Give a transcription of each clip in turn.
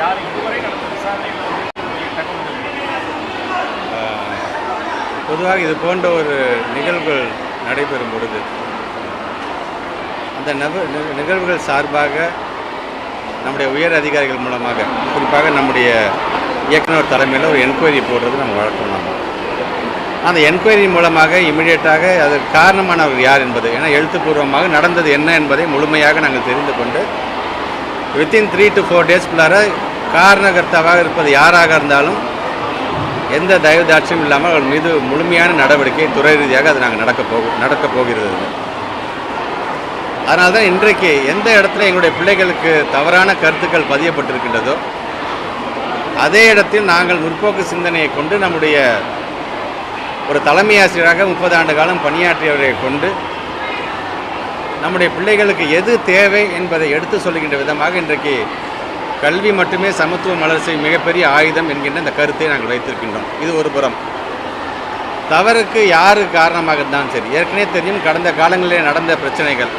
யார் இதுவரை நடந்த விசாரணையில் பொதுவாக இது போன்ற ஒரு நிகழ்வுகள் நடைபெறும் பொழுது அந்த நப நிகழ்வுகள் சார்பாக நம்முடைய உயர் அதிகாரிகள் மூலமாக குறிப்பாக நம்முடைய இயக்குனர் தலைமையில் ஒரு என்கொயரி போடுறது நம்ம வழக்கம் நம்ம அந்த என்கொயரி மூலமாக இமிடியேட்டாக அதற்கு காரணமானவர் யார் என்பது ஏன்னா எழுத்துப்பூர்வமாக நடந்தது என்ன என்பதை முழுமையாக நாங்கள் தெரிந்து கொண்டு வித்தின் த்ரீ டு ஃபோர் டேஸ்க்குள்ளார காரணகர்த்தாவாக இருப்பது யாராக இருந்தாலும் எந்த தயவு தாட்சியும் இல்லாமல் அவர்கள் மீது முழுமையான நடவடிக்கை துறை ரீதியாக அது நாங்கள் நடக்க போக நடக்க போகிறது. அதனால் தான் இன்றைக்கு எந்த இடத்துல எங்களுடைய பிள்ளைகளுக்கு தவறான கருத்துக்கள் பதியப்பட்டிருக்கின்றதோ அதே இடத்தில் நாங்கள் முற்போக்கு சிந்தனையை கொண்டு நம்முடைய ஒரு தலைமை ஆசிரியராக முப்பது ஆண்டு காலம் பணியாற்றியவரை கொண்டு நம்முடைய பிள்ளைகளுக்கு எது தேவை என்பதை எடுத்து சொல்லுகின்ற விதமாக இன்றைக்கு கல்வி மட்டுமே சமத்துவ வளர்ச்சி மிகப்பெரிய ஆயுதம் என்கின்ற இந்த கருத்தை நாங்கள் வைத்திருக்கின்றோம். இது ஒரு புறம். தவறுக்கு யாரு காரணமாக இருந்தாலும் சரி. ஏற்கனவே தெரியும் கடந்த காலங்களிலே நடந்த பிரச்சனைகள்.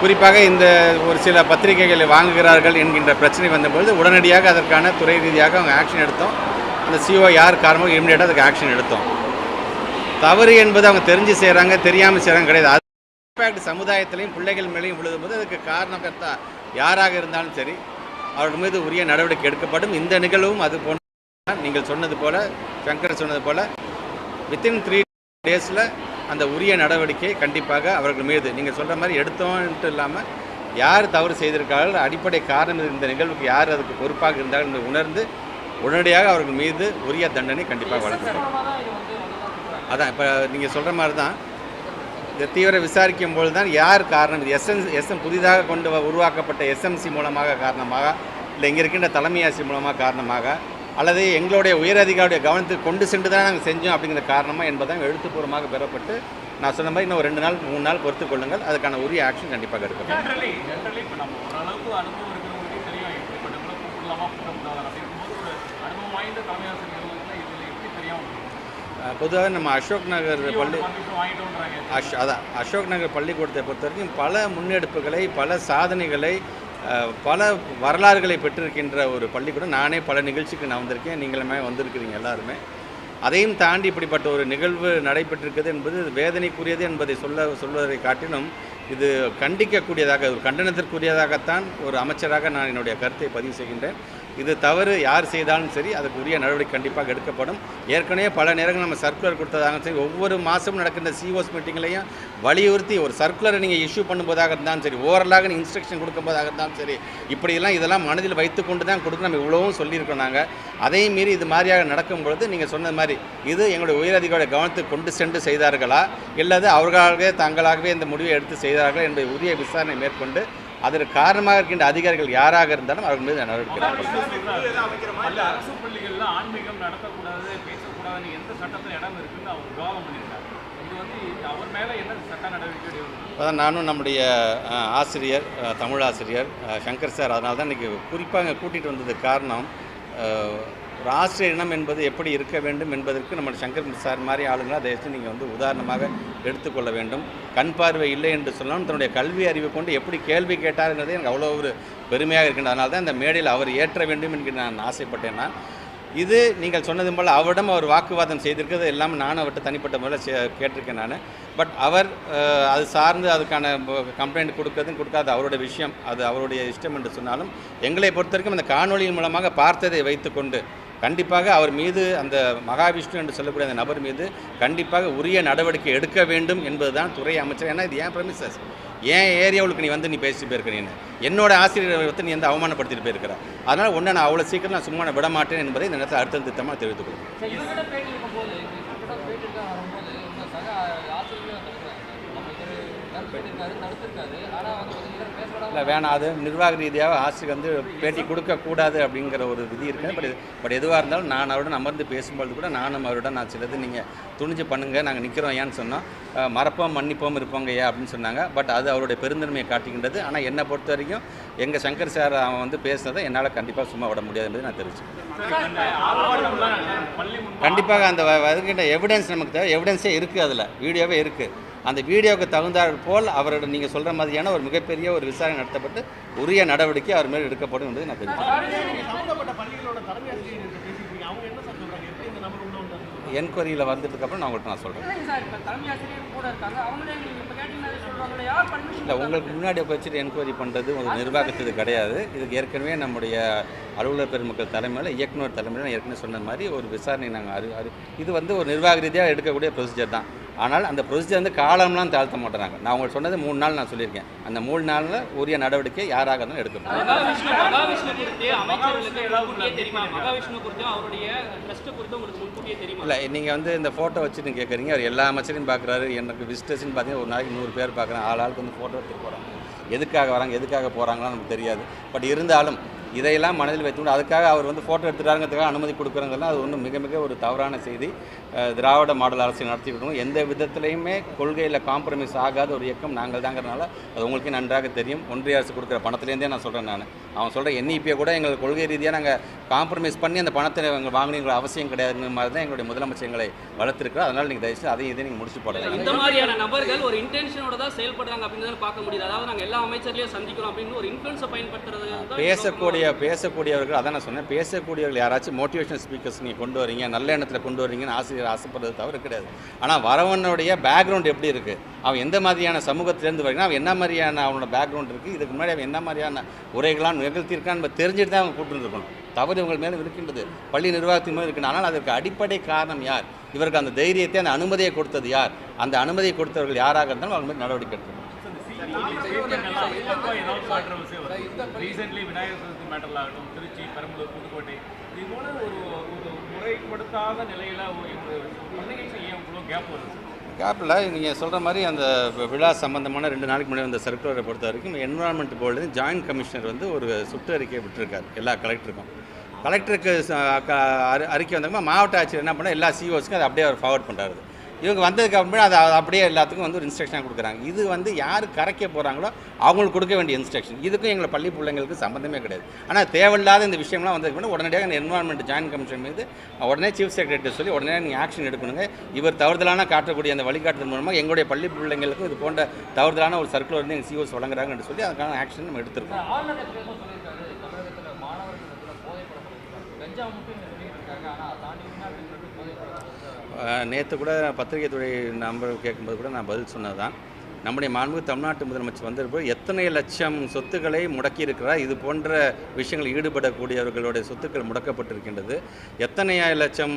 குறிப்பாக இந்த ஒரு சில பத்திரிகைகளை வாங்குகிறார்கள் என்கின்ற பிரச்சனை வந்தபொழுது உடனடியாக அதற்கான துறை ரீதியாக அவங்க ஆக்ஷன் எடுத்தோம். அந்த சிஓ யார் காரணமோ இம்மிடியேட்டாக அதுக்கு ஆக்ஷன் எடுத்தோம். தவறு என்பது அவங்க தெரிஞ்சு செய்கிறாங்க தெரியாமல் செய்கிறாங்க கிடையாது. அது இம்பேக்ட் சமுதாயத்திலையும் பிள்ளைகள் மேலேயும் விழுதும்போது அதுக்கு காரணம் கர்த்தா யாராக இருந்தாலும் சரி அவர்கள் மீது உரிய நடவடிக்கை எடுக்கப்படும். இந்த நிகழ்வும் அது போன்ற நீங்கள் சொன்னது போல சங்கர் சொன்னது போல வித்தின் த்ரீ டேஸில் அந்த உரிய நடவடிக்கை கண்டிப்பாக அவர்கள் மீது நீங்கள் சொல்கிற மாதிரி எடுத்தோன்ட்டு இல்லாமல் யார் தவறு செய்திருக்கார்கள் அடிப்படை காரணம் இந்த நிகழ்வுக்கு யார் அதுக்கு பொறுப்பாக இருந்தார்கள் என்று உணர்ந்து உடனடியாக அவர்கள் மீது உரிய தண்டனை கண்டிப்பாக வழங்கப்படும். அதான் இப்போ நீங்கள் சொல்கிற மாதிரி தான் இந்த தீவிர விசாரிக்கும் பொழுது தான் யார் காரணம்? இது எஸ்எம் எஸ்எம் புதிதாக கொண்டு வ- உருவாக்கப்பட்ட எஸ்எம்சி மூலமாக காரணமாக இல்லை இங்கே இருக்கின்ற தலைமை ஆசிரியர் மூலமாக காரணமாக அல்லது எங்களுடைய உயரதிகாரியுடைய கவனத்துக்கு கொண்டு சென்று தான் நாங்கள் செஞ்சோம் அப்படிங்கிற காரணமாக என்பதான் எழுத்துப்பூர்வமாக பெறப்பட்டு நான் சொன்ன மாதிரி இன்னும் ஒரு ரெண்டு நாள் மூணு நாள் பொறுத்து கொள்ளுங்கள். அதுக்கான உரிய ஆக்ஷன் கண்டிப்பாக எடுக்கணும் ஜென்ரலி பொதுவாக நம்ம அசோக் நகர் பள்ளி அஷ் அதான் அசோக் நகர் பள்ளிக்கூடத்தை பொறுத்த வரைக்கும் பல முன்னெடுப்புகளை பல சாதனைகளை பல வரலாறுகளை பெற்றிருக்கின்ற ஒரு பள்ளிக்கூடம். நானே பல நிகழ்ச்சிக்கு நான் வந்திருக்கேன். நீங்களுமே வந்திருக்கிறீங்க எல்லாருமே. அதையும் தாண்டி இப்படிப்பட்ட ஒரு நிகழ்வு நடைபெற்றிருக்கிறது என்பது வேதனைக்குரியது என்பதை சொல்ல சொல்வதை காட்டிலும் இது கண்டிக்கக்கூடியதாக ஒரு கண்டனத்திற்குரியதாகத்தான் ஒரு அமைச்சராக நான் என்னுடைய கருத்தை பதிவு செய்கின்றேன். இது தவறு யார் செய்தாலும் சரி அதுக்கு உரிய நடவடிக்கை கண்டிப்பாக எடுக்கப்படும். ஏற்கனவே பல நேரங்கள் நம்ம சர்க்குலர் கொடுத்ததாக சரி ஒவ்வொரு மாதமும் நடக்கின்ற சிஓஸ் மீட்டிங்லையும் வலியுறுத்தி ஒரு சர்க்குலரை நீங்கள் இஷ்யூ பண்ணும்போதாக இருந்தாலும் சரி ஓவரலாக நீங்கள் இன்ஸ்ட்ரக்ஷன் கொடுக்கும்போதாக இருந்தாலும் சரி இப்படியெல்லாம் இதெல்லாம் மனதில் வைத்துக்கொண்டு தான் கொடுத்து நம்ம இவ்வளவும் சொல்லியிருக்கோம் நாங்கள் அதையும் மீறி இது மாதிரியாக நடக்கும் பொழுது நீங்கள் சொன்ன மாதிரி இது எங்களுடைய உயரதிகாரியோட கவனத்துக்கு கொண்டு சென்று செய்தார்களா? இல்லது அவர்களாகவே தாங்களாகவே இந்த முடிவை எடுத்து செய்தார்களா? என்பதை உரிய விசாரணை மேற்கொண்டு அதற்கு காரணமாக இருக்கின்ற அதிகாரிகள் யாராக இருந்தாலும் அவர்கள் மீது நடவடிக்கை அதான் நானும் நம்முடைய ஆசிரியர் தமிழ் ஆசிரியர் சங்கர் சார் அதனால தான் இன்றைக்கி குறிப்பாக கூட்டிகிட்டு வந்ததுக்கு காரணம் ஒரு ஆசிரியர் இனம் என்பது எப்படி இருக்க வேண்டும் என்பதற்கு நம்ம சங்கர் சார் மாதிரி ஆளுங்களை அதை வச்சு நீங்கள் வந்து உதாரணமாக எடுத்துக்கொள்ள வேண்டும். கண் பார்வை இல்லை என்று சொன்னாலும் தன்னுடைய கல்வி அறிவை கொண்டு எப்படி கேள்வி கேட்டாருங்கிறது எனக்கு அவ்வளோ ஒரு பெருமையாக இருக்கின்ற அதனால தான் இந்த மேடையில் அவர் ஏற்ற வேண்டும் என்கிற நான் ஆசைப்பட்டேன் நான் இது நீங்கள் சொன்னது போல் அவரிடம் அவர் வாக்குவாதம் செய்திருக்கிறது. எல்லாம் நானும் அவர்கிட்ட தனிப்பட்ட முறையில் சே- கேட்டிருக்கேன் நான். பட் அவர் அது சார்ந்து அதுக்கான கம்ப்ளைண்ட் கொடுக்கறதும் கொடுக்காது. அவருடைய விஷயம் அது அவருடைய இஷ்டம் என்று சொன்னாலும் எங்களை பொறுத்த வரைக்கும் அந்த காணொளியின் மூலமாக பார்த்ததை வைத்துக்கொண்டு கண்டிப்பாக அவர் மீது அந்த மகாவிஷ்ணு என்று சொல்லக்கூடிய அந்த நபர் மீது கண்டிப்பாக உரிய நடவடிக்கை எடுக்க வேண்டும் என்பதுதான் துறை அமைச்சர். ஏன்னா இது ஏன் ப்ரமிசஸ் ஏன் ஏரியாவுக்கு நீ வந்து நீ பேசிட்டு போயிருக்க நீ என்னோட ஆசிரியர் வந்து நீ வந்து அவமானப்படுத்திட்டு போயிருக்கிற. அதனால் ஒன்று நான் அவ்வளோ சீக்கிரம் நான் சும்மா விட மாட்டேன் என்பதை இந்த நேரத்தில் அடுத்த திட்டமாக தெரிவித்துக் கொள்கிறேன். இல்லை வேணாம். அது நிர்வாக ரீதியாக ஆசிரியர் வந்து பேட்டி கொடுக்கக்கூடாது அப்படிங்கிற ஒரு விதி இருக்குது. பட் பட் எதுவாக இருந்தாலும் நான் அவருடன் அமர்ந்து பேசும்பொழுது கூட நானும் அவருடன் நான் சிலது நீங்கள் துணிஞ்சு பண்ணுங்கள் நாங்கள் நிற்கிறோம் ஏன்னு சொன்னோம். மறப்போம் மன்னிப்போம் இருப்போங்க ஏன் அப்படின்னு சொன்னாங்க. பட் அது அவருடைய பெருந்தன்மையை காட்டுகின்றது. ஆனால் என்னை பொறுத்த வரைக்கும் எங்கள் சங்கர் சார் அவன் வந்து பேசுனதை என்னால் கண்டிப்பாக சும்மா விட முடியாது என்பதை நான் தெரிவிச்சுக்கிறேன். கண்டிப்பாக அந்த வருகின்ற எவிடன்ஸ் நமக்கு தேவை. எவிடன்ஸே இருக்குது அதில். வீடியோவே இருக்குது அந்த வீடியோவுக்கு தகுந்தாற் போல் அவரோட நீங்கள் சொல்கிற மாதிரியான ஒரு மிகப்பெரிய ஒரு விசாரணை நடத்தப்பட்டு உரிய நடவடிக்கை அவர் மேல் எடுக்கப்படும் என்பதை நான் வந்தாங்க என்கொயரியில் வந்ததுக்கப்புறம் நான் உங்கள்கிட்ட நான் சொல்கிறேன் இல்லை உங்களுக்கு முன்னாடி வச்சுட்டு என்கொயரி பண்ணுறது ஒரு நிர்வாகத்துக்கு கிடையாது. இதுக்கு ஏற்கனவே நம்முடைய அலுவலர் பெருமக்கள் தலைமையில் இயக்குனர் தலைமையில் ஏற்கனவே சொன்ன மாதிரி ஒரு விசாரணை நாங்கள் அறி இது வந்து ஒரு நிர்வாக ரீதியாக எடுக்கக்கூடிய ப்ரொசீஜர் தான். ஆனால் அந்த ப்ரொசீஜர் வந்து காலம்லாம் தாழ்த்த மாட்டேறாங்க. நான் உங்களுக்கு சொன்னது மூணு நாள் நான் சொல்லியிருக்கேன். அந்த மூணு நாளில் உரிய நடவடிக்கை யாராக இருந்தாலும் எடுக்கணும் இல்லை நீங்கள் வந்து இந்த ஃபோட்டோ வச்சுட்டு கேட்குறீங்க அவர் எல்லா அமைச்சரையும் பார்க்குறாரு எனக்கு விசிட்டர்ஸ்னு பார்த்தீங்கன்னா ஒரு நாளைக்கு நூறு பேர் பார்க்குறேன் ஆள் ஆளுக்கு வந்து ஃபோட்டோ எடுத்துட்டு போகிறாங்க எதுக்காக வராங்க எதுக்காக போகிறாங்களான்னு நமக்கு தெரியாது. பட் இருந்தாலும் இதையெல்லாம் மனதில் வைத்துக்கொண்டு அதுக்காக அவர் வந்து ஃபோட்டோ எடுத்துட்டாருங்கிறதுக்காக அனுமதி கொடுக்குறதெல்லாம் அது ஒன்றும் மிக மிக ஒரு தவறான செய்தி. திராவிட மாடல் அரசு இருக்கோம் எந்த விதத்துலையுமே கொள்கையில் காம்ப்ரமைஸ் ஆகாத ஒரு இயக்கம் நாங்கள் தாங்கிறனால அது உங்களுக்கே நன்றாக தெரியும். ஒன்றிய அரசு கொடுக்குற பணத்துலேருந்தே நான் சொல்கிறேன் நான். அவன் சொல்கிற என்இபியை கூட எங்களுக்கு கொள்கை ரீதியாக நாங்கள் காம்ப்ரமைஸ் பண்ணி அந்த பணத்தை எங்கள் வாங்கினீங்கிற அவசியம் கிடையாதுங்கிற மாதிரி தான் எங்களுடைய முதலமைச்சர் எங்களை வளர்த்துருக்கிறோம் அதனால் நீங்கள் தயவுசெய்து அதையும் இதையும் நீங்கள் முடிச்சு போடலாம் இந்த மாதிரியான நபர்கள் ஒரு இன்டென்ஷனோட தான் செயல்படுறாங்க அப்படின்னு பார்க்க முடியுது. அதாவது நாங்கள் எல்லா அமைச்சர்லையும் சந்திக்கிறோம் அப்படின்னு ஒரு இன்ஃபுளுன்ஸை பயன்படுத்துறது தான் பேசக்கூடிய பேசக்கூடியவர்கள் அதான் நான் சொன்னேன் பேசக்கூடியவர்கள் யாராச்சும் மோட்டிவேஷனல் ஸ்பீக்கர்ஸ் நீங்கள் கொண்டு வரீங்க நல்ல எண்ணத்தில் கொண்டு வரீங்கன்னு ஆசிரியர் ஆசைப்படுறது தவிர கிடையாது. ஆனால் வரவனுடைய பேக்ரவுண்ட் எப்படி இருக்குது அவன் எந்த மாதிரியான சமூகத்திலேருந்து வரீங்கன்னா அவன் என்ன மாதிரியான அவனோட பேக்ரவுண்ட் இருக்குது இதுக்கு முன்னாடி அவன் என்ன மாதிரியான உரைகளாம் நிகழ்த்தியிருக்கான்னு நம்ம தெரிஞ்சுட்டு தான் அவன் கூப்பிட்டுருக்கணும் தவறு இவங்கள் மேலே இருக்கின்றது. பள்ளி நிர்வாகத்தின் மேலே இருக்கின்றது ஆனால் அதற்கு அடிப்படை காரணம் யார்? இவருக்கு அந்த தைரியத்தை அந்த அனுமதியை கொடுத்தது யார்? அந்த அனுமதியை கொடுத்தவர்கள் யாராக இருந்தாலும் அவங்க மேல் நடவடிக்கை எடுக்கணும் ரீசெண்ட்லி விநாயகர் சதுர்த்தி மேட்டரில் ஆகட்டும் திருச்சி பெரம்பலூர் புதுக்கோட்டை இது போல ஒரு ஒரு முறைப்படுத்தாத நிலையில் பண்டிகைக்கு ஏன் இவ்வளோ கேப் வருது? சார் கேப்பில் நீங்கள் சொல்கிற மாதிரி அந்த விழா சம்பந்தமான ரெண்டு நாளைக்கு முன்னாடி வந்த சர்க்குலரை பொறுத்த வரைக்கும் என்வரான்மெண்ட் போர்டு ஜாயின்ட் கமிஷனர் வந்து ஒரு சுற்றறிக்கையை விட்டுருக்காரு எல்லா கலெக்டருக்கும் கலெக்டருக்கு அறிக்கை வந்தாங்க மாவட்ட ஆட்சியர் என்ன பண்ணால் எல்லா சிஓஸ்க்கும் அதை அப்படியே அவர் ஃபார்வர்ட் பண்ணுறாரு இவங்க வந்ததுக்கு அப்புறம் அதை அப்படியே எல்லாத்துக்கும் வந்து ஒரு இன்ஸ்ட்ரக்ஷனாக கொடுக்குறாங்க. இது வந்து யார் கரைக்க போகிறாங்களோ அவங்களுக்கு கொடுக்க வேண்டிய இன்ஸ்ட்ரக்ஷன் இதுக்கும் எங்களை பள்ளி பிள்ளைங்களுக்கு சம்மந்தமே கிடையாது. ஆனால் தேவையில்லாத இந்த விஷயம்லாம் வந்ததுக்கு முன்னாடி உடனடியாக இந்த என்வரான்மெண்ட் ஜாயின் கமிஷன் மீது உடனே சீஃப் செக்ரட்டரி சொல்லி உடனே நீங்கள் ஆக்ஷன் எடுக்கணுங்க. இவர் தவறுதலான காட்டக்கூடிய அந்த வழிகாட்டுதல் மூலமாக எங்களுடைய பள்ளி பிள்ளைங்களுக்கும் இது போன்ற தவறுதலான ஒரு சர்க்குலர் வந்து எங்கள் சிஓஸ் வழங்குறாங்கன்னு சொல்லி அதுக்கான ஆக்ஷன் நம்ம எடுத்திருக்கோம். கஞ்சா மட்டும் இருக்காங்க. ஆனால் தாண்டி நேற்று கூட பத்திரிகை துறை நம்பர் கேட்கும்போது கூட நான் பதில் சொன்னது தான் நம்முடைய மாண்பு தமிழ்நாட்டு முதலமைச்சர் வந்திருப்போது எத்தனை லட்சம் சொத்துக்களை முடக்கி இருக்கிறார் இது போன்ற விஷயங்களில் ஈடுபடக்கூடியவர்களுடைய சொத்துக்கள் முடக்கப்பட்டிருக்கின்றது. எத்தனை லட்சம்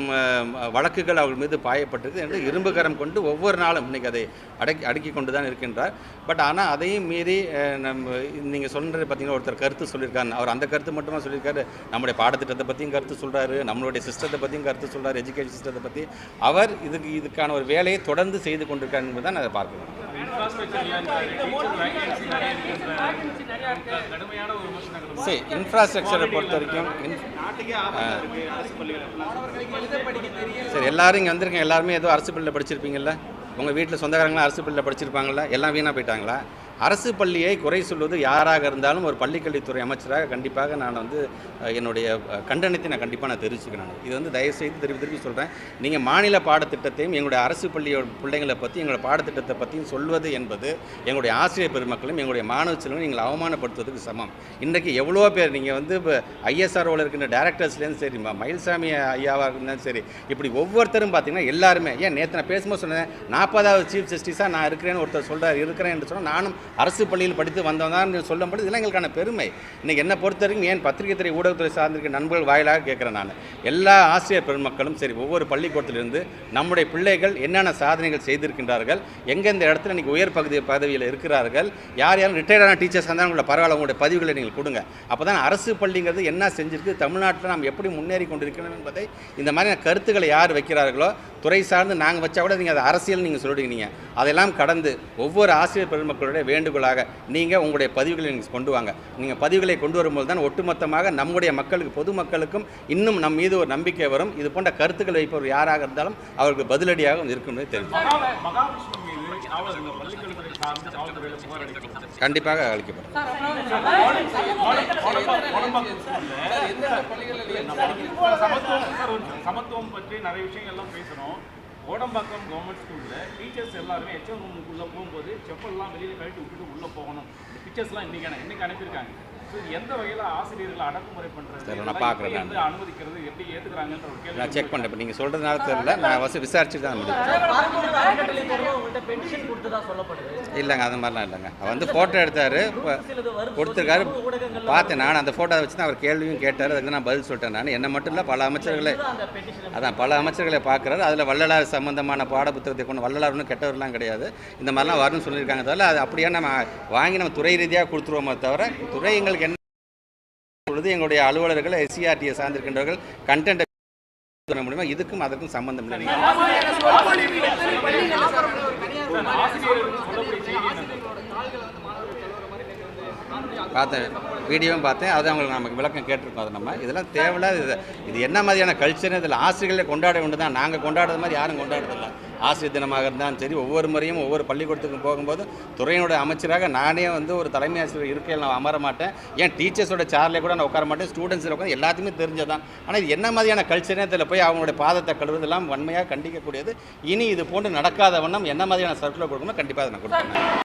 வழக்குகள் அவர்கள் மீது பாயப்பட்டிருக்கு என்று இரும்பு கரம் கொண்டு ஒவ்வொரு நாளும் இன்னைக்கு அதை அடக்கி அடுக்கி கொண்டு தான் இருக்கின்றார். பட் ஆனால் அதையும் மீறி நம்ம நீங்கள் சொல்கிறது பார்த்தீங்கன்னா ஒருத்தர் கருத்து சொல்லியிருக்காரு. அவர் அந்த கருத்து மட்டுமா சொல்லியிருக்காரு? நம்முடைய பாடத்திட்டத்தை பற்றியும் கருத்து சொல்கிறாரு நம்மளுடைய சிஸ்டத்தை பற்றியும் கருத்து சொல்கிறார் எஜுகேஷன் சிஸ்டத்தை பற்றி அவர் இதுக்கு இதுக்கான ஒரு வேலையை தொடர்ந்து செய்து கொண்டிருக்கார் என்பதை தான் அதை பார்க்கணும் சரி இன்ஃப்ராஸ்ட்ரக்சரை பொறுத்த வரைக்கும் இன்- சரி எல்லாரும் இங்கே வந்திருக்கேன் எல்லாருமே ஏதோ அரசு பள்ளியில் படிச்சிருப்பீங்கல்ல? உங்கள் வீட்டில் சொந்தக்காரங்களாம் அரசு பள்ளியில் படிச்சிருப்பாங்களா எல்லாம் வீணாக போயிட்டாங்களா? அரசு பள்ளியை குறை சொல்வது யாராக இருந்தாலும் ஒரு பள்ளிக்கல்வித்துறை அமைச்சராக கண்டிப்பாக நான் வந்து என்னுடைய கண்டனத்தை நான் கண்டிப்பாக நான் தெரிவிச்சுக்கிறேன் நான். இது வந்து தயவுசெய்து திருப்பி திருப்பி சொல்கிறேன் நீங்கள் மாநில பாடத்திட்டத்தையும் எங்களுடைய அரசு பள்ளியோட பிள்ளைங்களை பற்றி எங்களுடைய பாடத்திட்டத்தை பற்றியும் சொல்வது என்பது எங்களுடைய ஆசிரியர் பெருமக்களும் எங்களுடைய மாணவ செல்வம் எங்களை அவமானப்படுத்துவதற்கு சமம் இன்றைக்கு எவ்வளோ பேர் நீங்கள் வந்து இப்போ ஐஎஸ்ஆர்ஓவில் இருக்கின்ற டேரக்டர்ஸ்லேருந்து சரி மயில்சாமி ஐயாவாக இருந்தாலும் சரி இப்படி ஒவ்வொருத்தரும் பார்த்தீங்கன்னா எல்லாருமே ஏன் நேற்று நான் பேசும்போது சொன்னேன் நாற்பதாவது சீஃப் ஜஸ்டிஸாக நான் இருக்கிறேன்னு ஒருத்தர் சொல்கிறார் இருக்கிறேன் என்று சொன்னால் நானும் அரசு பள்ளியில் படித்து வந்தவன் தான் சொல்லும்போது இதெல்லாம் எங்களுக்கான பெருமை. இன்றைக்கி என்னை பொறுத்த வரைக்கும் ஏன் பத்திரிகை துறை ஊடகத்துறை சார்ந்திருக்க நண்பர்கள் வாயிலாக கேட்குறேன் நான். எல்லா ஆசிரியர் பெருமக்களும் சரி ஒவ்வொரு பள்ளிக்கூடத்திலிருந்து நம்முடைய பிள்ளைகள் என்னென்ன சாதனைகள் செய்திருக்கின்றார்கள் எங்கெந்த இடத்துல இன்றைக்கி உயர் பகுதி பதவியில் இருக்கிறார்கள் யார் யாரும் ரிட்டையர்டான டீச்சர்ஸ் இருந்தாலும் உங்களை பரவாயில்ல உங்களுடைய பதிவுகளை நீங்கள் கொடுங்க. அப்போ தான் அரசு பள்ளிங்கிறது என்ன செஞ்சிருக்கு தமிழ்நாட்டில் நாம் எப்படி முன்னேறி கொண்டிருக்கிறோம் என்பதை இந்த மாதிரியான கருத்துக்களை யார் வைக்கிறார்களோ துறை சார்ந்து நாங்கள் வச்சா கூட நீங்கள் அதை அரசியல் நீங்கள் சொல்லிடுங்க அதெல்லாம் கடந்து ஒவ்வொரு ஆசிரியர் பெருமக்களுடைய வேண்டுகோளாக நீங்கள் உங்களுடைய பதிவுகளை நீங்கள் கொண்டு வாங்க. நீங்கள் பதிவுகளை கொண்டு வரும்போது தான் ஒட்டுமொத்தமாக நம்முடைய மக்களுக்கு பொதுமக்களுக்கும் இன்னும் நம் மீது ஒரு நம்பிக்கை வரும். இது போன்ற கருத்துக்கள் வைப்பவர் யாராக இருந்தாலும் அவருக்கு பதிலடியாக இருக்கும் தெரியும் கண்டிப்பாக அளிக்கப்படும் ஓடம்பாக்கம் கோடம்பாக்கம் கவர்மெண்ட் ஸ்கூலில் டீச்சர்ஸ் எல்லாருமே ஹெச்எம் ரூமுக்குள்ளே போகும்போது செப்பல்லாம் வெளியில் கழட்டி விட்டுட்டு உள்ளே போகணும். இந்த பிக்சர்ஸ்லாம் இன்றைக்கான இன்னைக்கு அனுப்பியிருக்காங்க? எந்த வகையில் ஆசிரியர்களை அடக்குமுறை பண்ணுறது சரி, நான் பார்க்குறேன் அனுமதிக்கிறது? எப்படி ஏற்றுக்கிறாங்கன்ற ஒரு கேள்வி நான் செக் பண்ணுறேன் இப்போ நீங்கள் சொல்கிறதுனால தெரியல நான் வசதி விசாரிச்சு தான் முடியும் இல்லைங்க அது மாதிரிலாம் இல்லைங்க. அவர் வந்து ஃபோட்டோ எடுத்தார். கொடுத்துருக்காரு. பார்த்தேன் நான் அந்த ஃபோட்டோ வச்சு தான் அவர் கேள்வியும் கேட்டார். அதுக்கு நான் பதில் சொல்லிட்டேன் நான். என்ன மட்டும் இல்லை பல அமைச்சர்களை அதான் பல அமைச்சர்களை பார்க்குறாரு. அதில் வள்ளலார் சம்பந்தமான பாடப்புத்தகத்தை கொண்டு வள்ளலார் ஒன்றும் கெட்டவர்லாம் கிடையாது. இந்த மாதிரிலாம் வரும்னு சொல்லியிருக்காங்க தவிர அது அப்படியே நம்ம வாங்கி நம்ம துறை ரீதியாக கொடுத்துருவோமே தவிர துறை எங்களுக்கு பொழுது எங்களுடைய அலுவலர்கள் எஸ்சிஆர்டியை சார்ந்திருக்கின்றவர்கள் கண்டென்ட் முடியுமா இதுக்கும் அதற்கும் சம்பந்தம் இல்லை ஆசிரியர்களுக்கு சொல்லக்கூடிய செய்தி என்னது பார்த்தேன் வீடியோவும் பார்த்தேன் அது அவங்களுக்கு நமக்கு விளக்கம் கேட்டிருக்கோம் அது நம்ம. இதெல்லாம் தேவையில்லாத இது இது என்ன மாதிரியான கல்ச்சர் இதில் ஆசிரியர்களை கொண்டாட வேண்டு தான் நாங்கள் கொண்டாடுறது மாதிரி யாரும் கொண்டாடுறதில்ல ஆசிரியர் தினமாக இருந்தாலும் சரி ஒவ்வொரு முறையும் ஒவ்வொரு பள்ளிக்கூடத்துக்கும் போகும்போது துறையினுடைய அமைச்சராக நானே வந்து ஒரு தலைமை ஆசிரியர் இருக்கையில் நான் அமர மாட்டேன். ஏன் டீச்சர்ஸோட சேர்லேயே கூட நான் உட்கார மாட்டேன். ஸ்டூடெண்ட்ஸில் உட்காந்து எல்லாத்தையுமே தெரிஞ்சதான் ஆனால் இது என்ன மாதிரியான கல்ச்சரே இதில் போய் அவங்களுடைய பாதத்தை கழுவுறதெல்லாம் வன்மையாக கண்டிக்கக்கூடியது. இனி இது போன்று நடக்காத வண்ணம் என்ன மாதிரியான சர்க்குலர் கொடுக்கணும் கண்டிப்பாக அதை நான் கொடுப்பேன்.